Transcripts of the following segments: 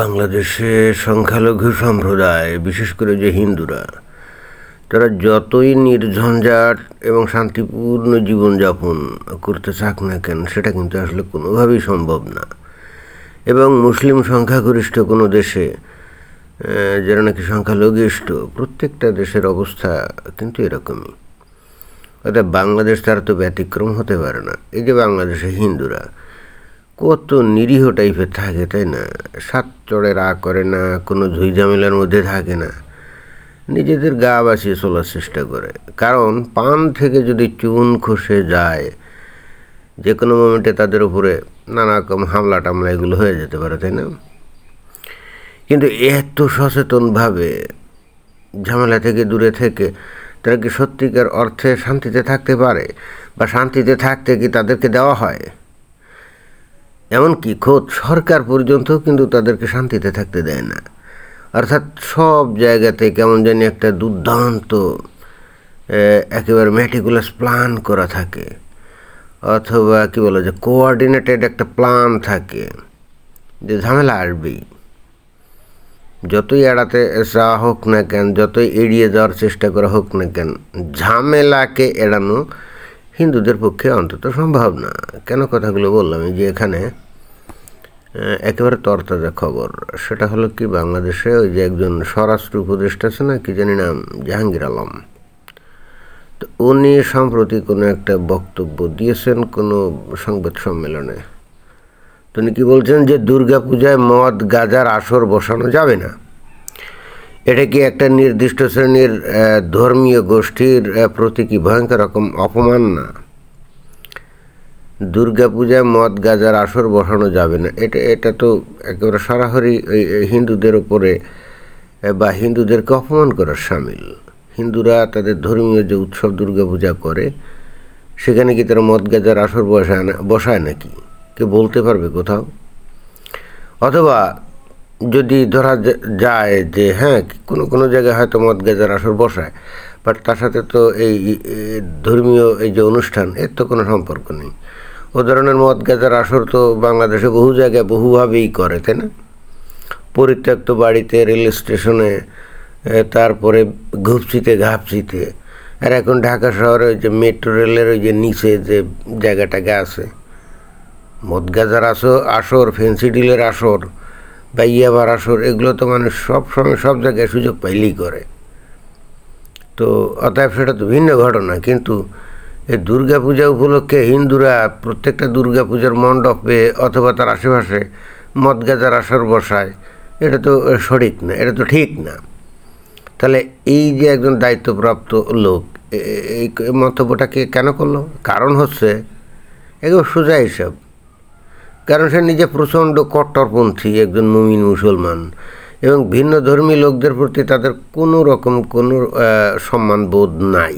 বাংলাদেশে সংখ্যালঘু সম্প্রদায়, বিশেষ করে যে হিন্দুরা, তারা যতই নির্ঝঞ্ঝাট এবং শান্তিপূর্ণ জীবনযাপন করতে চাক না কেন, সেটা কিন্তু আসলে কোনোভাবেই সম্ভব না। এবং মুসলিম সংখ্যাগরিষ্ঠ কোনো দেশে যারা নাকি সংখ্যালঘিষ্ঠ, প্রত্যেকটা দেশের অবস্থা কিন্তু এরকমই। অর্থাৎ বাংলাদেশ তার তো ব্যতিক্রম হতে পারে না। এই যে বাংলাদেশে হিন্দুরা কত নিরীহ টাইপের থাকে, তাই না? সাত চড়ে রা করে না, কোনো ঝুই ঝামেলার মধ্যে থাকে না। নিজেদের গা বাঁচিয়ে চলার চেষ্টা করে। কারণ পান থেকে যদি চুন খসে যায় যে কোনো মোমেন্টে তাদের উপরে নানা রকম হামলা টামলা এগুলো হয়ে যেতে পারে, তাই না? কিন্তু এত সচেতনভাবে ঝামেলা থেকে দূরে থেকে তারা কি সত্যিকার অর্থে শান্তিতে থাকতে পারে? বা শান্তিতে থাকতে কি তাদেরকে দেওয়া হয়? এমনকি খোদ সরকার পর্যন্ত কিন্তু তাদেরকে শান্তিতে থাকতে দেয় না। অর্থাৎ সব জায়গাতে কেমন জানি একটা দুর্দান্ত একেবারে ম্যাটিকুলাস প্ল্যান করা থাকে। অথবা কি বলা যায় কোঅর্ডিনেটেড একটা প্ল্যান থাকে, যে ঝামেলা আসবেই। যতই এড়াতে চাওয়া হোক না কেন, যতই এড়িয়ে যাওয়ার চেষ্টা করা হোক না কেন, ঝামেলাকে এড়ানো হিন্দুদের পক্ষে অন্তত সম্ভব না। কেন কথাগুলো বললাম? যে এখানে একেবারে তরতাজা খবর। সেটা হলো কি, বাংলাদেশে ওই যে একজন স্বরাষ্ট্র উপদেষ্টা আছে না, কি জানি নাম, জাহাঙ্গীর আলম। তো উনি সম্প্রতি কোনো একটা বক্তব্য দিয়েছেন কোনো সংবাদ সম্মেলনে। তো উনি কি বলছেন যে দুর্গাপূজায় মদ, গাজার আসর বসানো যাবে না? এটা কি একটা নির্দিষ্ট শ্রেণির ধর্মীয় গোষ্ঠীর প্রতি কি ভয়ঙ্কর রকম অপমান? না। দুর্গাপূজায় মদ গাজার আসর বসানো যাবে না। এটা এটা তো একেবারে সরাসরি হিন্দুদের আহ, বা হিন্দুদেরকে অপমান করার সামিল। হিন্দুরা তাদের ধর্মীয় যে উৎসব দুর্গাপূজা করে সেখানে কি তারা মদ গাজার আসর বসায় না বসায় নাকি? কে বলতে পারবে কোথাও? অথবা যদি ধরা যায় যে হ্যাঁ কোনো কোনো জায়গায় হয়তো মদ গেজার আসর বসায়, বাট তার সাথে তো এই ধর্মীয় এই যে অনুষ্ঠান, এর তো কোনো সম্পর্ক নেই। ও ধরনের মদ গেজার আসর তো বাংলাদেশে বহু জায়গায় বহুভাবেই করে, তাই না? পরিত্যক্ত বাড়িতে, রেল স্টেশনে তারপরে ঘুপচিতে ঘাপচিতে আর এখন ঢাকা শহরে ওই যে মেট্রো রেলের ওই যে নিচে যে জায়গাটাকে আছে মদ গাজার আসর আসর, ফেন্সি ডিলের আসর বা ইয়াবার আসর, এগুলো তো মানুষ সব সময় সব জায়গায় সুযোগ পাইলেই করে। তো অতএব সেটা তো ভিন্ন ঘটনা, কিন্তু এই দুর্গাপূজা উপলক্ষে হিন্দুরা প্রত্যেকটা দুর্গাপূজার মণ্ডপে অথবা তার আশেপাশে মদ গাজার আসর বসায়, এটা তো সঠিক না, এটা তো ঠিক না। তাহলে এই যে একজন দায়িত্বপ্রাপ্ত লোক এই মন্তব্যটাকে কেন করল? কারণ হচ্ছে এগুলো সোজা হিসাব কারণ সে নিজে প্রচণ্ড কট্টরপন্থী একজন মুমিন মুসলমান এবং ভিন্ন ধর্মী লোকদের প্রতি তাদের কোনো রকম কোনো সম্মান বোধ নাই।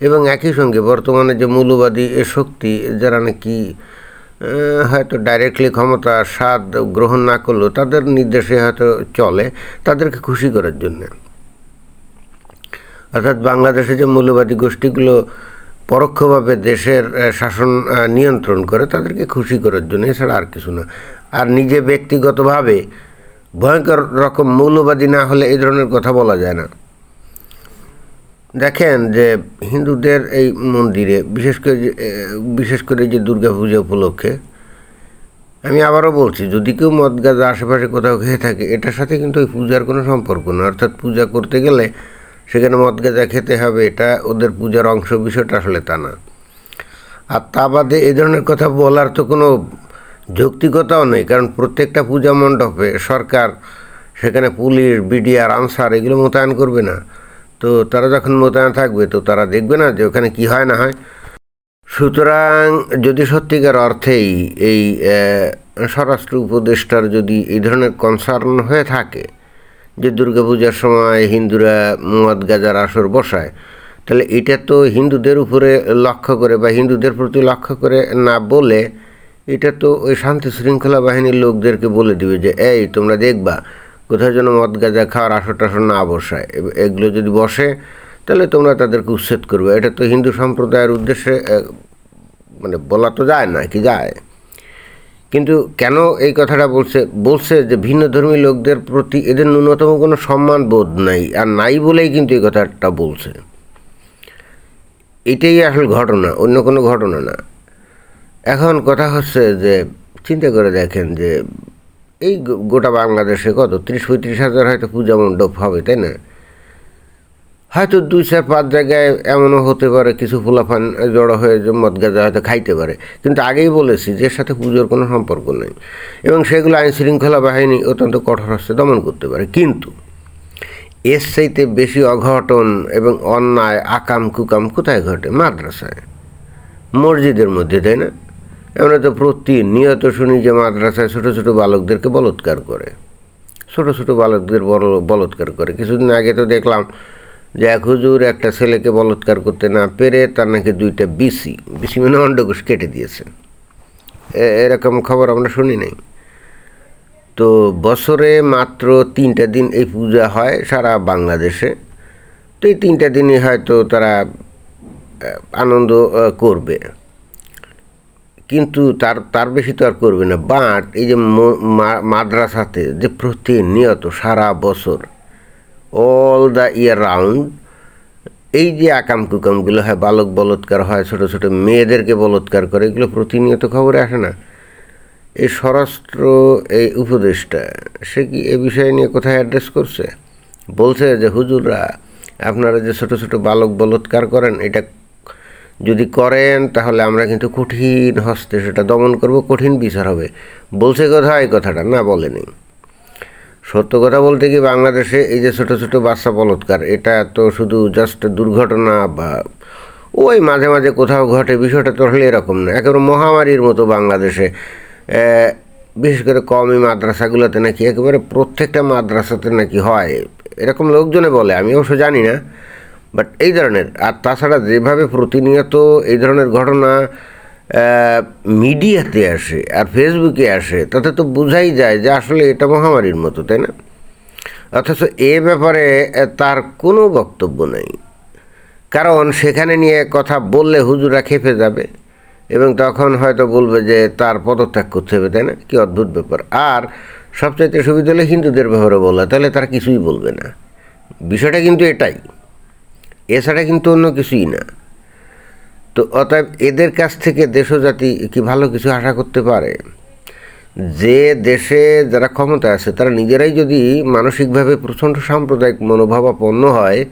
এবং একই সঙ্গে বর্তমানে যে মৌলবাদী এ শক্তি, যারা নাকি হয়তো ডাইরেক্টলি ক্ষমতা, স্বাদ গ্রহণ না করলেও তাদের নির্দেশে হয়তো চলে, তাদেরকে খুশি করার জন্যে। অর্থাৎ বাংলাদেশে যে মৌলবাদী গোষ্ঠীগুলো পরোক্ষভাবে দেশের শাসন নিয়ন্ত্রণ করে তাদেরকে খুশি করার জন্য, এছাড়া আর কিছু না। আর নিজে ব্যক্তিগতভাবে ভয়ঙ্কর রকম মৌলবাদী না হলে এই ধরনের কথা বলা যায় না। দেখেন যে হিন্দুদের এই মন্দিরে, বিশেষ করে বিশেষ করে যে দুর্গাপূজা উপলক্ষে, আমি আবারও বলছি, যদি কেউ মদ গাঁজা আশেপাশে কোথাও খেয়ে থাকে, এটার সাথে কিন্তু ওই পূজার কোনো সম্পর্ক না। অর্থাৎ পূজা করতে গেলে সেখানে মদ গাঁজা খেতে হবে, এটা ওদের পূজার অংশ বিষয়টা আসলে তা না। আর তা বাদে এ ধরনের কথা বলার তো কোনো যৌক্তিকতাও নেই, কারণ প্রত্যেকটা পূজা মণ্ডপে সরকার, সেখানে পুলিশ বিডিআর আনসার এগুলো মোতায়েন করবে না। তো তারা যখন মোতায়েন থাকবে, তো তারা দেখবে না যে ওখানে কি হয় না হয়। সুতরাং যদি সত্যিকার অর্থেই এই স্বরাষ্ট্র উপদেষ্টার যদি এই ধরনের কনসার্ন হয়ে থাকে যে দুর্গাপূজার সময় হিন্দুরা মদ গাজার আসর বসায়, তাহলে এটা তো হিন্দুদের উপরে লক্ষ্য করে বা হিন্দুদের প্রতি লক্ষ্য করে না বলে, এটা তো ওই শান্তি শৃঙ্খলা বাহিনীর লোকদেরকে বলে দিবে যে, এই, তোমরা দেখবা কোথাও যেন মদ গাঁজা খাওয়ার আসর টাসর না বসায়। এগুলো যদি বসে, তাহলে তোমরা তাদেরকে উচ্ছেদ করবে। এটা তো হিন্দু সম্প্রদায়ের উদ্দেশ্যে মানে বলা তো যায় না, কি যায়? কিন্তু কেন এই কথাটা বলছে? বলছে যে ভিন্ন ধর্মী লোকদের প্রতি এদের ন্যূনতম কোনো সম্মান বোধ নাই, আর নাই বলেই কিন্তু এই কথাটা বলছে। এটাই আসল ঘটনা, অন্য কোনো ঘটনা না। এখন কথা হচ্ছে যে, চিন্তা করে দেখেন যে, এই গোটা বাংলাদেশে কত? ত্রিশ পঁয়ত্রিশ হাজার হয়তো পূজা মণ্ডপ হবে, তাই না? হয়তো দুই চার পাঁচ জায়গায় এমনও হতে পারে, কিছু ফুলাফান জড়ো হয়ে মদ গাঁজা হয়তো খাইতে পারে। কিন্তু আগেই বলেছি যে সাথে পুজোর কোনো সম্পর্ক নেই। এবং সেগুলো আইন শৃঙ্খলা বাহিনী অত্যন্ত কঠোর হস্তে দমন করতে পারে। কিন্তু এর চাইতে বেশি অঘটন এবং অন্যায় আকাম কুকাম কোথায় ঘটে? মাদ্রাসায়। মসজিদের মধ্যে, তাই না? আমরা তো প্রতিনিয়ত শুনি যে মাদ্রাসায় ছোটো ছোটো বালকদেরকে বলৎকার করে। ছোটো ছোটো বালকদের বড় বলৎকার করে। কিছুদিন আগে তো দেখলাম যে এক হুজুর একটা ছেলেকে বলৎকার করতে না পেরে তার নাকি দুইটা বিসি বিসি মানে অন্ডকোষ কেটে দিয়েছে। এরকম খবর আমরা শুনি নাই। তো বছরে মাত্র তিনটা দিন এই পূজা হয় সারা বাংলাদেশে। তো এই তিনটা দিনই হয়তো তারা আনন্দ করবে। কিন্তু তার তার বেশি তো আর করবে না। বাট এই যে মাদ্রাসাতে যে প্রতিনিয়ত সারা বছর অল দ্য ইয়ার রাউন্ড এই যে আকাম কুকামগুলো হয়, বালক বলৎকার হয়, ছোট ছোট মেয়েদেরকে বলৎকার করে, এগুলো প্রতিনিয়ত খবরে আসে না। এই স্বরাষ্ট্র, এই উপদেশটা সে কি এ বিষয় নিয়ে কোথায় অ্যাড্রেস করছে? বলছে যে, হুজুররা, আপনারা যে ছোট ছোট বালক বলৎকার করেন, এটা যদি করেন, তাহলে আমরা কিন্তু কঠিন হস্তে সেটা দমন করব, কঠিন বিচার হবে। বলছে কোথায় কথাটা? না বলেনি। সত্য কথা বলতে কি বাংলাদেশে এই যে ছোট ছোট বাচ্চা বলৎকার, এটা তো শুধু জাস্ট দুর্ঘটনা বা ওই মাঝে মাঝে কোথাও ঘটে, বিষয়টা তো হলে এরকম না। একেবারে মহামারীর মতো বাংলাদেশে বিশেষ করে কমই মাদ্রাসাগুলোতে নাকি একেবারে প্রত্যেকটা মাদ্রাসাতে নাকি হয়। এরকম লোকজনে বলে, আমি অবশ্য জানি না বাট এই ধরনের। আর তাছাড়া যেভাবে প্রতিনিয়ত এই ধরনের ঘটনা মিডিয়াতে আসে আর ফেসবুকে আসে, তাতে তো বোঝাই যায় যে আসলে এটা মহামারীর মতো, তাই না? অথচ এ ব্যাপারে তার কোনো বক্তব্য নেই। কারণ সেখানে নিয়ে কথা বললে হুজুরা খেপে যাবে এবং তখন হয়তো বলবে যে তার পদত্যাগ করতে হবে, তাই না? কি অদ্ভুত ব্যাপার। আর সবচাইতে সুবিধা হলে হিন্দুদের ব্যাপারে বলা, তাহলে তারা কিছুই বলবে না। বিষয়টা কিন্তু এটাই। এছাড়া কিন্তু অন্য কিছুই না। তো অতএব এদের কাছ থেকে দেশজাতি কি ভালো কিছু আশা করতে পারে? যে দেশে যারা ক্ষমতা আছে, তারা নিজেরাই যদি মানসিকভাবে প্রচণ্ড সাম্প্রদায়িক মনোভাবাপন্ন হয়,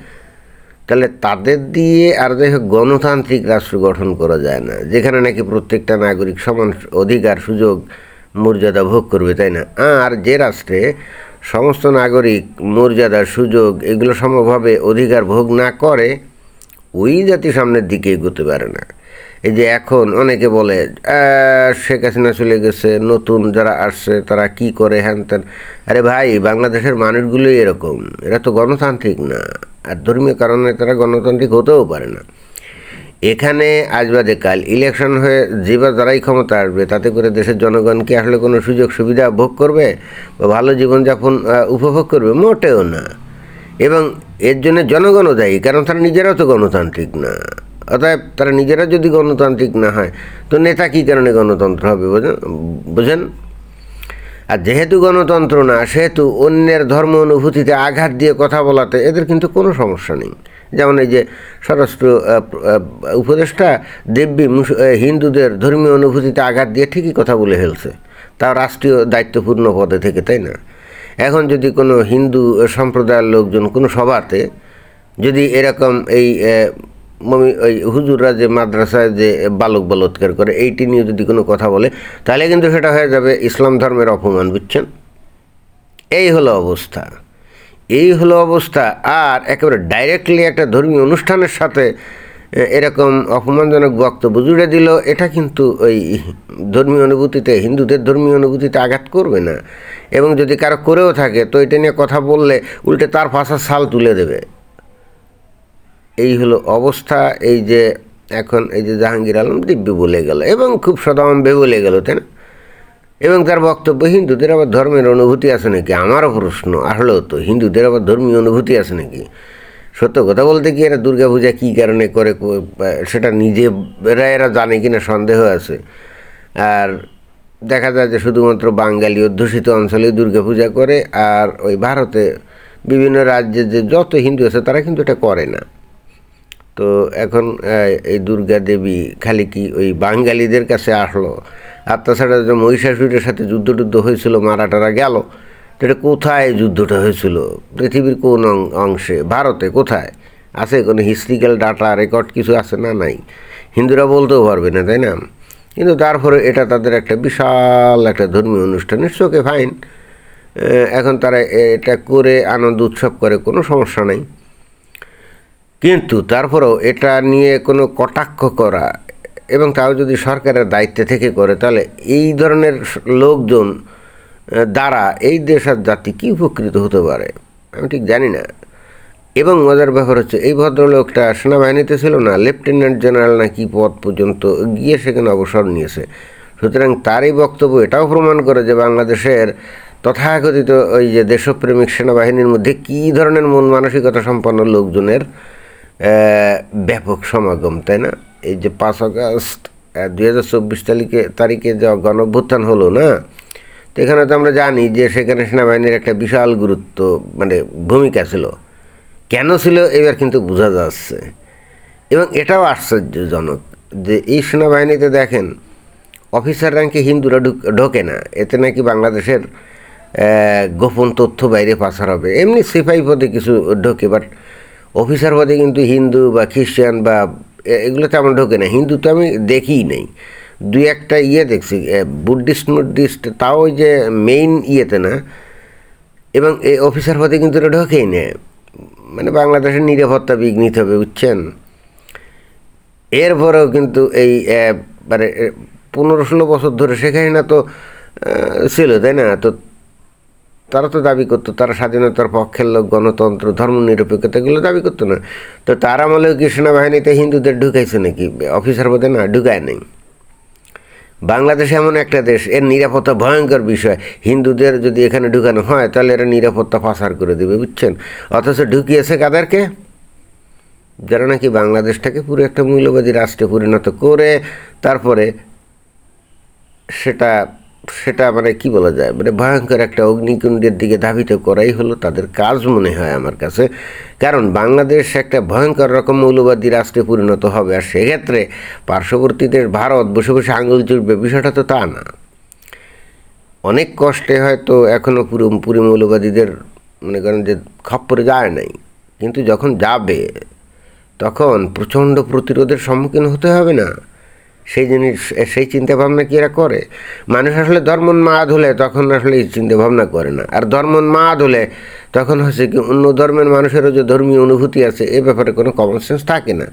তাহলে তাদের দিয়ে আর যাই হোক গণতান্ত্রিক রাষ্ট্র গঠন করা যায় না। যেখানে নাকি প্রত্যেকটা নাগরিক সমান অধিকার, সুযোগ, মর্যাদা ভোগ করবে, তাই না? আর যে রাষ্ট্রে সমস্ত নাগরিক মর্যাদা, সুযোগ, এগুলো সমভাবে অধিকার ভোগ না করে ওই জাতি সামনের দিকে এগোতে পারে না। এই যে এখন অনেকে বলে শেখ হাসিনা চলে গেছে, নতুন যারা আসছে, তারা কি করে হ্যান ত্যান? আরে ভাই, বাংলাদেশের মানুষগুলোই এরকম। এরা তো গণতান্ত্রিক না। আর ধর্মীয় কারণে তারা গণতান্ত্রিক হতেও পারে না। এখানে আজ বাদে কাল, ইলেকশন হয়ে যে বা যারাই ক্ষমতা আসবে, তাতে করে দেশের জনগণ কি আসলে কোনো সুযোগ সুবিধা ভোগ করবে? বা ভালো জীবনযাপন উপভোগ করবে? মোটেও না। এবং এর জন্য জনগণও দায়ী, কারণ তারা নিজেরাও তো গণতান্ত্রিক না। অতএব তারা নিজেরা যদি গণতান্ত্রিক না হয়, তো নেতা কী কারণে গণতন্ত্র হবে, বোঝেন? বুঝেন? আর যেহেতু গণতন্ত্র না, সেহেতু অন্যের ধর্ম অনুভূতিতে আঘাত দিয়ে কথা বলাতে এদের কিন্তু কোনো সমস্যা নেই। যেমন এই যে স্বরাষ্ট্র উপদেষ্টা দেবী মুস- হিন্দুদের ধর্মীয় অনুভূতিতে আঘাত দিয়ে ঠিকই কথা বলে ফেলছে। তাও রাষ্ট্রীয় দায়িত্বপূর্ণ পদে থেকে, তাই না? এখন যদি কোনো হিন্দু সম্প্রদায়ের লোকজন কোনো সভাতে যদি এরকম এই মমি, ওই হুজুররা যে মাদ্রাসায় যে বালক বলৎকার করে, এইটি নিয়ে যদি কোনো কথা বলে, তাহলে কিন্তু সেটা হয়ে যাবে ইসলাম ধর্মের অপমান, বুঝছেন? এই হলো অবস্থা। এই হলো অবস্থা। আর একেবারে ডাইরেক্টলি একটা ধর্মীয় অনুষ্ঠানের সাথে এরকম অপমানজনক বক্তব্য জুড়ে দিল, এটা কিন্তু ওই ধর্মীয় অনুভূতিতে, হিন্দুদের ধর্মীয় অনুভূতিতে আঘাত করবে না। এবং যদি কারও করেও থাকে, তো এটা নিয়ে কথা বললে উল্টে তার ভাষার সাল তুলে দেবে। এই হলো অবস্থা, এই যে এখন এই যে জাহাঙ্গীর আলম দিব্য বলে গেল, এবং খুব সদম্বে বলে গেল, তাই না? এবং তার বক্তব্য, হিন্দুদের আবার ধর্মের অনুভূতি আছে নাকি? আমারও প্রশ্ন আসলেও তো, হিন্দুদের আবার ধর্মীয় অনুভূতি আছে নাকি? সত্য কথা বলতে কি এরা দুর্গাপূজা কী কারণে করে সেটা নিজে, এরা জানে কিনা সন্দেহ আছে। আর দেখা যায় যে শুধুমাত্র বাঙালি অধ্যুষিত অঞ্চলে দুর্গাপূজা করে, আর ওই ভারতে বিভিন্ন রাজ্যে যে যত হিন্দু আছে, তারা কিন্তু এটা করে না। তো এখন এই দুর্গা দেবী খালি কি ওই বাঙালিদের কাছে আসলো? আর তাছাড়া যে মহিষাসুরের সাথে যুদ্ধ টুদ্ধ হয়েছিল, মারাটারা গেল। এটা কোথায় যুদ্ধটা হয়েছিল? পৃথিবীর কোন অংশে? ভারতে কোথায়? আছে কোনো হিস্ট্রিক্যাল ডাটা রেকর্ড কিছু আছে না নাই? হিন্দুরা বলতেও পারবে না, তাই না? কিন্তু তারপরে এটা তাদের একটা বিশাল একটা ধর্মীয় অনুষ্ঠান ইটস ওকে ফাইন এখন তারা এটা করে আনন্দ উৎসব করে, কোনো সমস্যা নেই। কিন্তু তারপরেও এটা নিয়ে কোনো কটাক্ষ করা এবং তাও যদি সরকারের দায়িত্বে থেকে করে, তাহলে এই ধরনের লোকজন দ্বারা এই দেশ আর জাতি কী উপকৃত হতে পারে? আমি ঠিক জানি না। এবং মজার ব্যাপার হচ্ছে, এই ভদ্রলোকটা সেনাবাহিনীতে ছিল না, লেফটেন্যান্ট জেনারেল না কি পদ পর্যন্ত গিয়ে সেখানে অবসর নিয়েছে। সুতরাং তারই বক্তব্য এটাও প্রমাণ করে যে বাংলাদেশের তথাকথিত ওই যে দেশপ্রেমিক সেনাবাহিনীর মধ্যে কী ধরনের মন মানসিকতা সম্পন্ন লোকজনের ব্যাপক সমাগম, তাই না? এই যে পাঁচ আগস্ট দুই হাজার চব্বিশ তারিখে তারিখে যে গণভ্যুত্থান হলো, না? তো এখানে তো আমরা জানি যে সেখানে সেনাবাহিনীর একটা বিশাল গুরুত্ব মানে ভূমিকা ছিল। কেন ছিল এবার কিন্তু বোঝা যাচ্ছে। এবং এটাও আশ্চর্যজনক যে এই সেনাবাহিনীতে দেখেন অফিসার র্যাঙ্কে হিন্দুরা ঢুক- না? এতে নাকি বাংলাদেশের গোপন তথ্য বাইরে পাচার হবে। এমনি সিপাহি পদে কিছু ঢোকে বাট অফিসার পদে কিন্তু হিন্দু বা খ্রিস্টান বা এগুলো তেমন ঢোকে না। হিন্দু তো আমি দেখিই নেই। দুই একটা ইয়ে দেখছি বুদ্ধিস্ট মুদ্ধিস্ট তাও ওই যে মেইন ইয়েতে না? এবং এই অফিসার পদে কিন্তু এটা ঢোকেই না। মানে বাংলাদেশের নিরাপত্তা বিঘ্নিত হবে, বুঝছেন? এরপরেও কিন্তু এই মানে পনেরো ষোলো বছর ধরে শেখ হাসিনা তো ছিল, তাই না? তো তারা তো দাবি করতো, তারা স্বাধীনতার পক্ষের লোক, গণতন্ত্র, ধর্ম নিরপেক্ষতা এগুলো দাবি করতো না। তো তার আমলেও কি সেনাবাহিনীতে হিন্দুদের ঢুকাইছে নাকি? অফিসার পদে না, ঢুকায় নেই। বাংলাদেশ এমন একটা দেশ, এর নিরাপত্তা ভয়ঙ্কর বিষয়। হিন্দুদের যদি এখানে ঢুকানো হয়, তাহলে এরা নিরাপত্তা পাচার করে দেবে, বুঝছেন? অথচ ঢুকিয়েছে কাদেরকে? যারা নাকি বাংলাদেশটাকে পুরো একটা মূল্যবাদী রাষ্ট্রে পরিণত করে, তারপরে সেটা সেটা মানে কি বলা যায়? মানে ভয়ঙ্কর একটা অগ্নিকুণ্ডের দিকে ধাবিত করাই হলো তাদের কাজ মনে হয় আমার কাছে। কারণ বাংলাদেশ একটা ভয়ঙ্কর রকম মৌলবাদী রাষ্ট্রে পরিণত হবে আর সেক্ষেত্রে পার্শ্ববর্তী দেশ ভারত বসে বসে আঙুল চুড়বে বিষয়টা তো তা না। অনেক কষ্টে হয়তো এখনও পুরো, পুরী মৌলবাদীদের মনে করেন যে খপ্পরে যায় নাই। কিন্তু যখন যাবে, তখন প্রচণ্ড প্রতিরোধের সম্মুখীন হতে হবে না। সেই জিনিস, সেই চিন্তা ভাবনা কি এরা করে? মানুষ আসলে ধর্মোন্মাদ হলে তখন আসলে এই চিন্তা ভাবনা করে না। আর ধর্মোন্মাদ হলে তখন হচ্ছে কি অন্য ধর্মের মানুষেরও যে ধর্মীয় অনুভূতি আছে, এ ব্যাপারে কোনো কমন সেন্স থাকে না।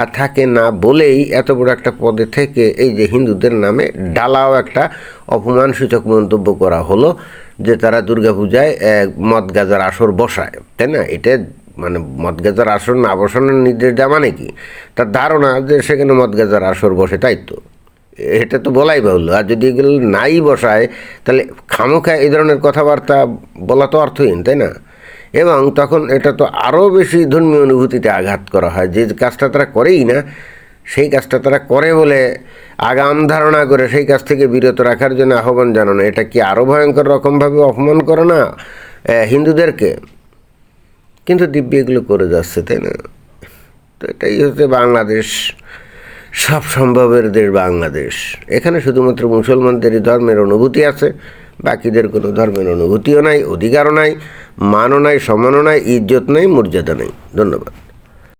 আর থাকে না বলেই এত বড় একটা পদে থেকে এই যে হিন্দুদের নামে ডালাও একটা অপমানসূচক মন্তব্য করা হলো যে তারা দুর্গাপূজায় মদ গাজার আসর বসায়। তাই না? এটা মানে মদ গাজার আসর না বসানোর নির্দেশ দেওয়া মানে কি? তার ধারণা যে সেখানে মদ গাজার আসর বসে, তাই তো? এটা তো বলাই বাহুল্য। আর যদি এগুলো নাই বসায়, তাহলে খামোখা এই ধরনের কথাবার্তা বলা তো অর্থহীন, তাই না? এবং তখন এটা তো আরও বেশি ধর্মীয় অনুভূতিতে আঘাত করা হয়। যে কাজটা তারা করেই না, সেই কাজটা তারা করে বলে আগাম ধারণা করে সেই কাজ থেকে বিরত রাখার জন্য আহ্বান জানানো। এটা কি আরও ভয়ঙ্কর রকমভাবে অপমান করে না হিন্দুদেরকে? কিন্তু দিব্য এগুলো করে যাচ্ছে, তাই না? তো এটাই হচ্ছে বাংলাদেশ, সব সম্ভবের দেশ বাংলাদেশ। এখানে শুধুমাত্র মুসলমানদেরই ধর্মের অনুভূতি আছে, বাকিদের কোনো ধর্মের অনুভূতিও নাই, অধিকারও নাই, মানও নাই, সম্মানও নাই, ইজ্জত নাই, মর্যাদা নেই। ধন্যবাদ।